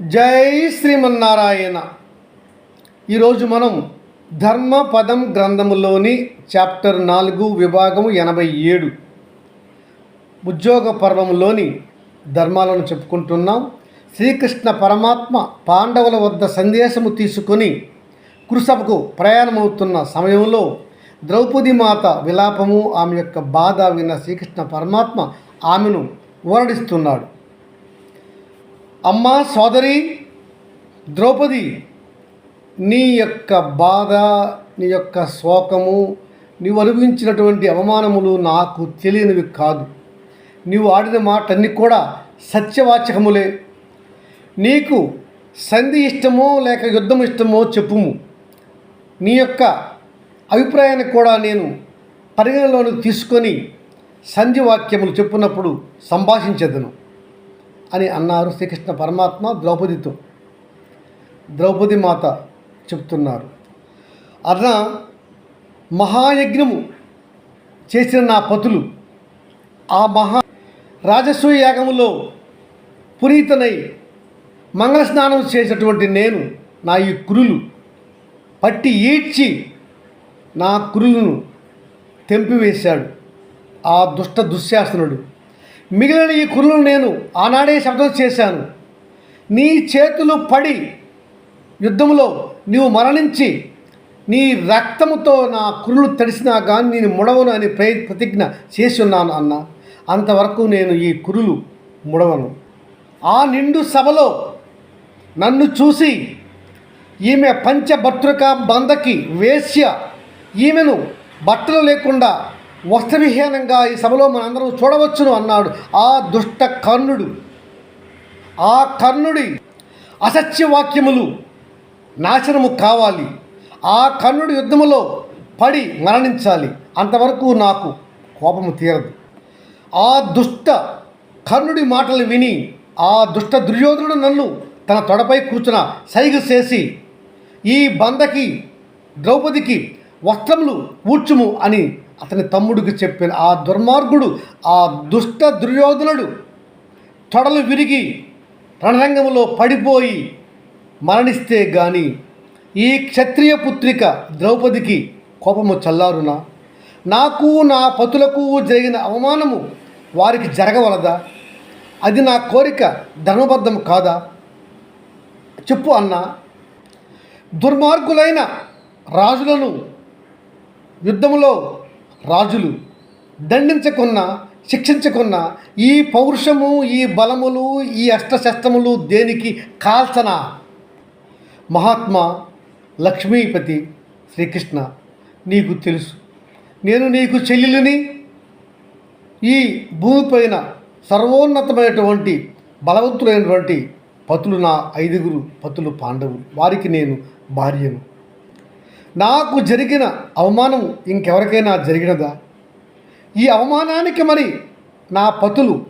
జై శ్రీమన్నారాయణ. ఈరోజు మనం ధర్మపదం గ్రంథములోని చాప్టర్ నాలుగు విభాగము ఎనభై ఏడు. ఉద్యోగ పర్వములోని ధర్మాలను చెప్పుకుంటున్నాం. శ్రీకృష్ణ పరమాత్మ పాండవుల వద్ద సందేశము తీసుకొని కురుసభకు ప్రయాణమవుతున్న సమయంలో ద్రౌపది మాత విలాపము ఆమె యొక్క బాధ విన్న శ్రీకృష్ణ పరమాత్మ ఆమెను ఓరడిస్తున్నాడు అమ్మా సోదరి ద్రౌపది నీ యొక్క బాధ నీ యొక్క శోకము నీవు అనుభవించినటువంటి అవమానములు నాకు తెలియనివి కాదు. నీవు ఆడిన మాటన్నీ కూడా సత్యవాచకములే. నీకు సంధి ఇష్టమో లేక యుద్ధం ఇష్టమో చెప్పుము. నీ యొక్క అభిప్రాయాన్ని కూడా నేను పరిగణలోనికి తీసుకొని సంధి వాక్యములు చెప్పున్నప్పుడు సంభాషించదను. అని అన్నారు శ్రీకృష్ణ పరమాత్మ ద్రౌపదితో. ద్రౌపది మాత చెప్తున్నారు. అర్ణ మహాయజ్ఞము చేసిన నా పతులు ఆ మహా రాజస్వ యాగములో పునీతనై మంగళ స్నానం చేసినటువంటి నేను నా ఈ కురులు పట్టి ఈడ్చి నా కురులను తెంపివేశాడు. ఆ దుష్ట దుశ్శాసనుడు. మిగిలిన ఈ కురులను నేను ఆనాడే శబ్దం చేశాను. నీ చేతులు పడి యుద్ధంలో నీవు మరణించి నీ రక్తముతో నా కురులు తడిసినా కానీ నేను ముడవను అని ప్ర ప్రతిజ్ఞ చేసి ఉన్నాను అన్న. అంతవరకు నేను ఈ కురులు ముడవను. ఆ నిండు సభలో నన్ను చూసి ఈమె పంచభర్తృక బందకి వేశ్య ఈమెను బట్టలు లేకుండా వస్త్రవిహీనంగా ఈ సభలో మనందరం చూడవచ్చును అన్నాడు ఆ దుష్ట కర్ణుడు. ఆ కర్ణుడి అసత్య వాక్యములు నాశనము కావాలి. ఆ కర్ణుడి యుద్ధములో పడి మరణించాలి. అంతవరకు నాకు కోపము తీరదు. ఆ దుష్ట కర్ణుడి మాటలు విని ఆ దుష్ట దుర్యోధనుడు నన్ను తన తొడపై కూర్చున్న సైగ చేసి ఈ బందకి ద్రౌపదికి వస్త్రములు ఊడ్చుము అని అతని తమ్ముడికి చెప్పిన ఆ దుర్మార్గుడు ఆ దుష్ట దుర్యోధనుడు తొడలు విరిగి రణరంగంలో పడిపోయి మరణిస్తే గాని ఈ క్షత్రియ పుత్రిక ద్రౌపదికి కోపము చల్లారునా? నాకు నా పతులకు జరిగిన అవమానము వారికి జరగవలదా? అది నా కోరిక ధర్మబద్ధం కాదా? చెప్పు అన్నా. దుర్మార్గులైన రాజులను యుద్ధములో రాజులు దండించకున్న శిక్షించకున్న ఈ పౌరుషము ఈ బలములు ఈ అష్టశస్త్రములు దేనికి కాల్చన? మహాత్మా లక్ష్మీపతి శ్రీకృష్ణ నీకు తెలుసు. నేను నీకు చెల్లెలుని. ఈ భూమిపైన సర్వోన్నతమైనటువంటి బలవంతులైనటువంటి పతులు నా ఐదుగురు పతులు పాండవులు. వారికి నేను భార్యను. నాకు జరిగిన అవమానం ఇంకెవరికైనా జరిగినదా? ఈ అవమానానికి మరి నా పతులు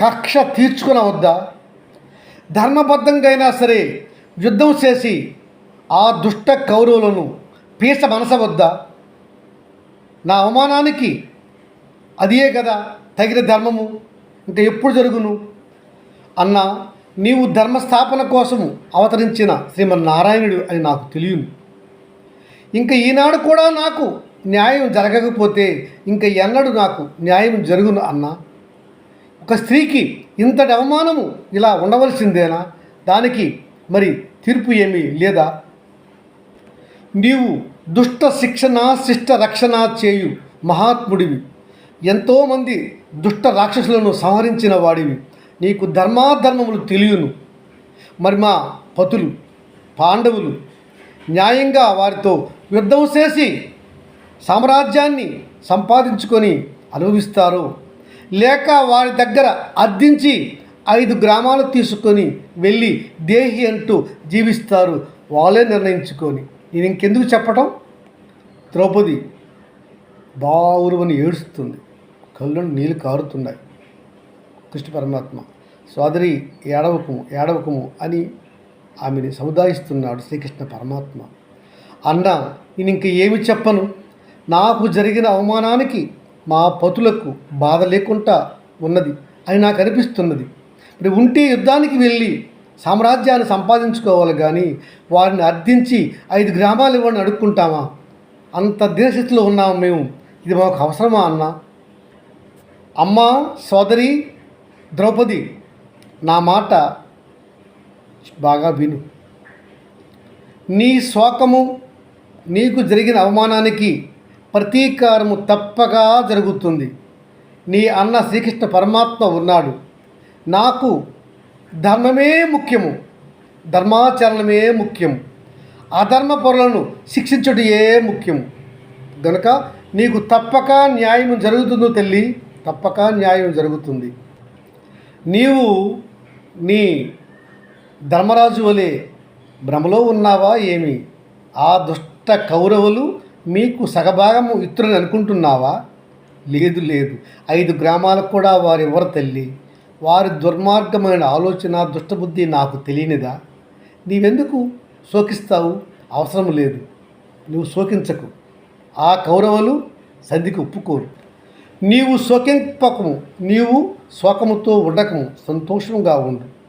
కక్ష తీర్చుకునవద్దా? ధర్మబద్ధంగా అయినా సరే యుద్ధం చేసి ఆ దుష్ట కౌరవులను పీస మనసవద్దా? నా అవమానానికి అదే కదా తగిన ధర్మము? ఇంకా ఎప్పుడు జరుగును? అన్న నీవు ధర్మస్థాపన కోసము అవతరించిన శ్రీమన్నారాయణుడు అని నాకు తెలియను. ఇంకా ఈనాడు కూడా నాకు న్యాయం జరగకపోతే ఇంకా ఎన్నడూ నాకు న్యాయం జరుగును అన్న? ఒక స్త్రీకి ఇంతటి అవమానము ఇలా ఉండవలసిందేనా? దానికి మరి తీర్పు ఏమీ లేదా? నీవు దుష్ట శిక్షణ శిష్ట రక్షణ చేయు మహాత్ముడివి. ఎంతోమంది దుష్ట రాక్షసులను సంహరించిన వాడివి. నీకు ధర్మాధర్మములు తెలియను. మరి మా పతులు పాండవులు న్యాయంగా వారితో యుద్ధం చేసి సామ్రాజ్యాన్ని సంపాదించుకొని అనుభవిస్తారు. లేక వారి దగ్గర అర్థించి ఐదు గ్రామాలు తీసుకొని వెళ్ళి దేహి అంటూ జీవిస్తారు. వాళ్ళే నిర్ణయించుకొని. నేను ఇంకెందుకు చెప్పటం? ద్రౌపది బావురువని ఏడుస్తుంది. కళ్ళు నీళ్ళు కారుతున్నాయి. కృష్ణ పరమాత్మ సోదరి ఏడవకము ఏడవకము అని ఆమెని సముదాయిస్తున్నాడు శ్రీకృష్ణ పరమాత్మ. అన్న నేను ఇంక ఏమి చెప్పను? నాకు జరిగిన అవమానానికి మా పతులకు బాధ లేకుండా ఉన్నది అని నాకు అనిపిస్తున్నది. మరి ఉంటే యుద్ధానికి వెళ్ళి సామ్రాజ్యాన్ని సంపాదించుకోవాలి కానీ వారిని అర్థించి ఐదు గ్రామాలు ఇవ్వని అడుక్కుంటామా? అంత దీనస్థితిలో ఉన్నాము మేము. ఇది మాకు అవసరమా అన్న? అమ్మ సోదరి ద్రౌపది నా మాట బాగా విను. నీ శోకము నీకు జరిగిన అవమానానికి ప్రతీకారము తప్పగా జరుగుతుంది. నీ అన్న శ్రీకృష్ణ పరమాత్మ ఉన్నాడు. నాకు ధర్మమే ముఖ్యము. ధర్మాచరణమే ముఖ్యం. అధర్మ పొరలను శిక్షించుటయే ముఖ్యం కనుక నీకు తప్పక న్యాయం జరుగుతుందో తల్లి తప్పక న్యాయం జరుగుతుంది. నీవు నీ ధర్మరాజు వలె భ్రమలో ఉన్నావా ఏమి? ఆ దుష్ట కౌరవులు మీకు సగభాగము ఇతరుని అనుకుంటున్నావా? లేదు లేదు. ఐదు గ్రామాలకు కూడా వారు ఎవరు తల్లి. వారి దుర్మార్గమైన ఆలోచన దుష్టబుద్ధి నాకు తెలియనిదా? నీవెందుకు శోకిస్తావు? అవసరం లేదు. నువ్వు శోకించకు. ఆ కౌరవులు సంధికి ఒప్పుకోరు. నీవు శోకింపకము. నీవు శోకముతో ఉండకము. సంతోషంగా ఉండు.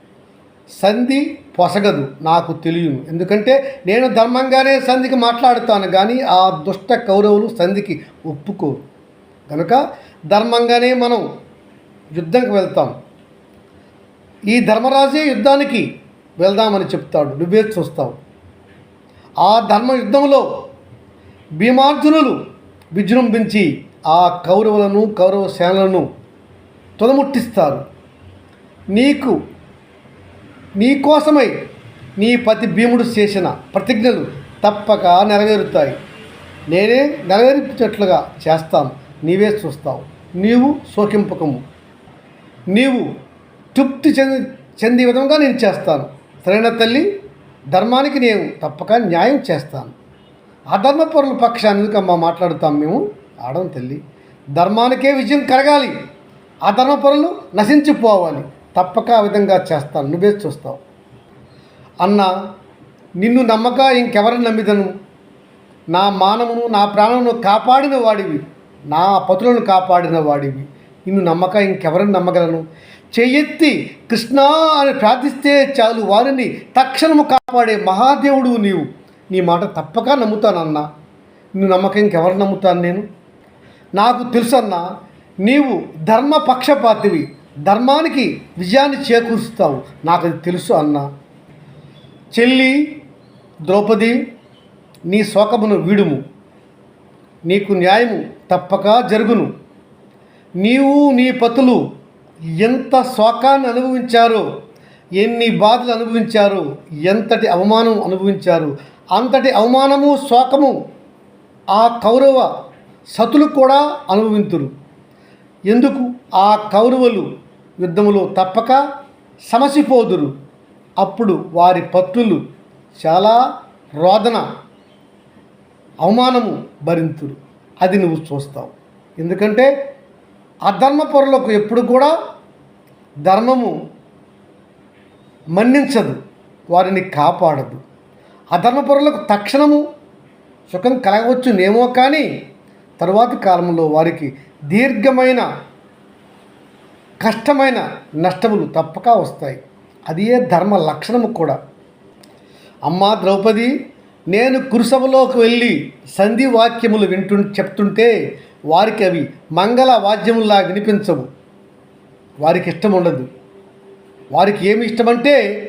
సంధి పొసగదు నాకు తెలియను. ఎందుకంటే నేను ధర్మంగానే సంధికి మాట్లాడుతాను కానీ ఆ దుష్ట కౌరవులు సంధికి ఒప్పుకోరు. కనుక ధర్మంగానే మనం యుద్ధంకి వెళ్తాం. ఈ ధర్మరాజే యుద్ధానికి వెళ్దామని చెప్తాడు నువ్వే చూస్తావు. ఆ ధర్మ యుద్ధంలో భీమార్జునులు విజృంభించి ఆ కౌరవులను కౌరవ సేనలను తొలముట్టిస్తారు. నీకు నీ కోసమై నీ పతి భీముడు చేసిన ప్రతిజ్ఞలు తప్పక నెరవేరుతాయి. నేనే నెరవేర్చేట్లుగా చేస్తాను నీవే చూస్తావు. నీవు శోకింపకము. నీవు తృప్తి చెంది చెంది విధంగా నేను చేస్తాను. సరైన తల్లి ధర్మానికి నేను తప్పక న్యాయం చేస్తాను. అధర్మ పరుల పక్షాన్ని ఎందుకమ్మా మాట్లాడుతాం మేము? ఆడం తల్లి ధర్మానికే విజయం కలగాలి. అధర్మ పరులు నశించిపోవాలి. తప్పక ఆ విధంగా చేస్తాను. నువ్వే చూస్తావు. అన్న నిన్ను నమ్మక ఇంకెవరిని నమ్మిదను? నా మానమును నా ప్రాణమును కాపాడిన వాడివి. నా పతులను కాపాడిన వాడివి. నిన్ను నమ్మక ఇంకెవరిని నమ్మగలను? చెయ్యెత్తి కృష్ణ అని ప్రార్థిస్తే చాలు వారిని. తక్షణము కాపాడే మహాదేవుడు నీవు. నీ మాట తప్పక నమ్ముతానన్న. నిన్ను నమ్మక ఇంకెవరు నమ్ముతాను నేను? నాకు తెలుసన్నా నీవు ధర్మపక్షపాతివి. ధర్మానికి విజయాన్ని చేకూరుస్తావు. నాకు అది తెలుసు అన్న. చెల్లి ద్రౌపది నీ శోకమును వీడుము. నీకు న్యాయము తప్పక జరుగును. నీవు నీ పతులు ఎంత శోకాన్ని అనుభవించారో ఎన్ని బాధలు అనుభవించారో ఎంతటి అవమానం అనుభవించారు అంతటి అవమానము శోకము ఆ కౌరవ సతులు కూడా అనుభవింతురు. ఎందుకు ఆ కౌరవులు యుద్ధములో తప్పక సమసిపోదురు? అప్పుడు వారి పత్రులు చాలా రోదన అవమానము భరింతురు. అది నువ్వు చూస్తావు. ఎందుకంటే అధర్మ పొరలకు ఎప్పుడు కూడా ధర్మము మన్నించదు వారిని కాపాడదు. అధర్మ పొరలకు తక్షణము సుఖం కలగవచ్చునేమో కానీ తరువాతి కాలంలో వారికి దీర్ఘమైన కష్టమైన నష్టములు తప్పక వస్తాయి. అది ఏ ధర్మ లక్షణము కూడా. అమ్మా ద్రౌపది నేను కురుసభలోకి వెళ్ళి సంధి వాక్యములు వింటు చెప్తుంటే వారికి అవి మంగళ వాద్యముల్లా వినిపించవు. వారికి ఇష్టం ఉండదు. వారికి ఏమి ఇష్టమంటే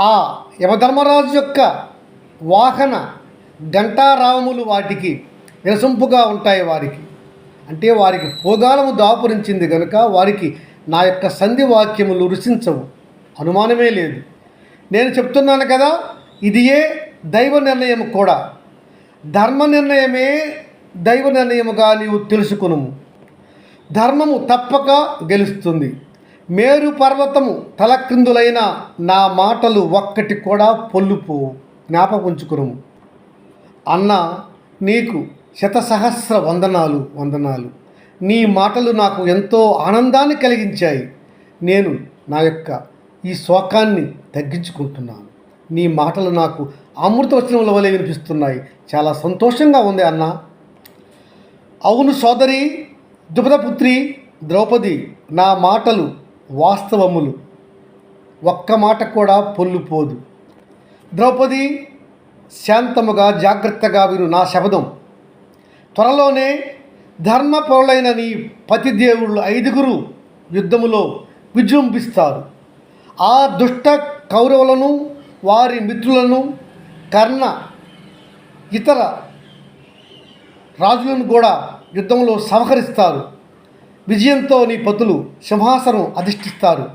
ఆ యమధర్మరాజు యొక్క వాహన ఘంటారావములు వాటికి వినసొంపుగా ఉంటాయి వారికి. అంటే వారికి పోగాలము దాపురించింది కనుక వారికి నా యొక్క సంధి వాక్యములు రుచించవు. అనుమానమే లేదు. నేను చెప్తున్నాను కదా ఇది ఏ దైవ నిర్ణయం కూడా. ధర్మ నిర్ణయమే దైవ నిర్ణయముగా నీవు తెలుసుకును ధర్మము తప్పక గెలుస్తుంది. మేరు పర్వతము తలక్రిందులైన నా మాటలు ఒక్కటి కూడా పొల్లుపోవు. జ్ఞాపకుంచుకును అన్న నీకు శతసహస్ర వందనాలు వందనాలు. నీ మాటలు నాకు ఎంతో ఆనందాన్ని కలిగించాయి. నేను నా యొక్క ఈ శోకాన్ని తగ్గించుకుంటున్నాను. నీ మాటలు నాకు అమృత వచనముల వలె వినిపిస్తున్నాయి. చాలా సంతోషంగా ఉంది అన్న. అవును సోదరి ద్రుపదపుత్రి ద్రౌపది నా మాటలు వాస్తవములు. ఒక్క మాట కూడా పొల్లుపోదు. ద్రౌపది శాంతముగా జాగ్రత్తగా విను నా శబదం త్వరలోనే ధర్మపరులైన నీ పతిదేవుళ్ళు ఐదుగురు యుద్ధములో విజృంభిస్తారు. ఆ దుష్ట కౌరవులను వారి మిత్రులను కర్ణ ఇతర రాజులను కూడా యుద్ధంలో సంహరిస్తారు విజయంతో నీ పతులు సింహాసనం అధిష్ఠిస్తారు.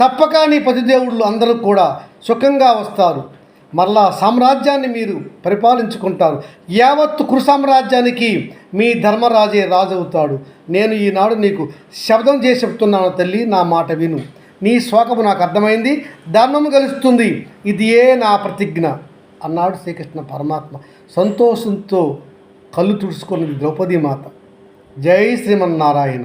తప్పక నీ పతిదేవుళ్ళు అందరూ కూడా సుఖంగా వస్తారు. మరలా సామ్రాజ్యాన్ని మీరు పరిపాలించుకుంటారు. యావత్తు కురుసామ్రాజ్యానికి మీ ధర్మరాజే రాజు అవుతాడు నేను ఈనాడు నీకు శబ్దం చేసి చెప్తున్నాను తల్లి నా మాట విను. నీ శోకము నాకు అర్థమైంది ధర్మము గెలుస్తుంది. ఇది ఏ నా ప్రతిజ్ఞ అన్నాడు శ్రీకృష్ణ పరమాత్మ. సంతోషంతో కళ్ళు తుడుచుకున్నది ద్రౌపదీ మాత. జై శ్రీమన్నారాయణ.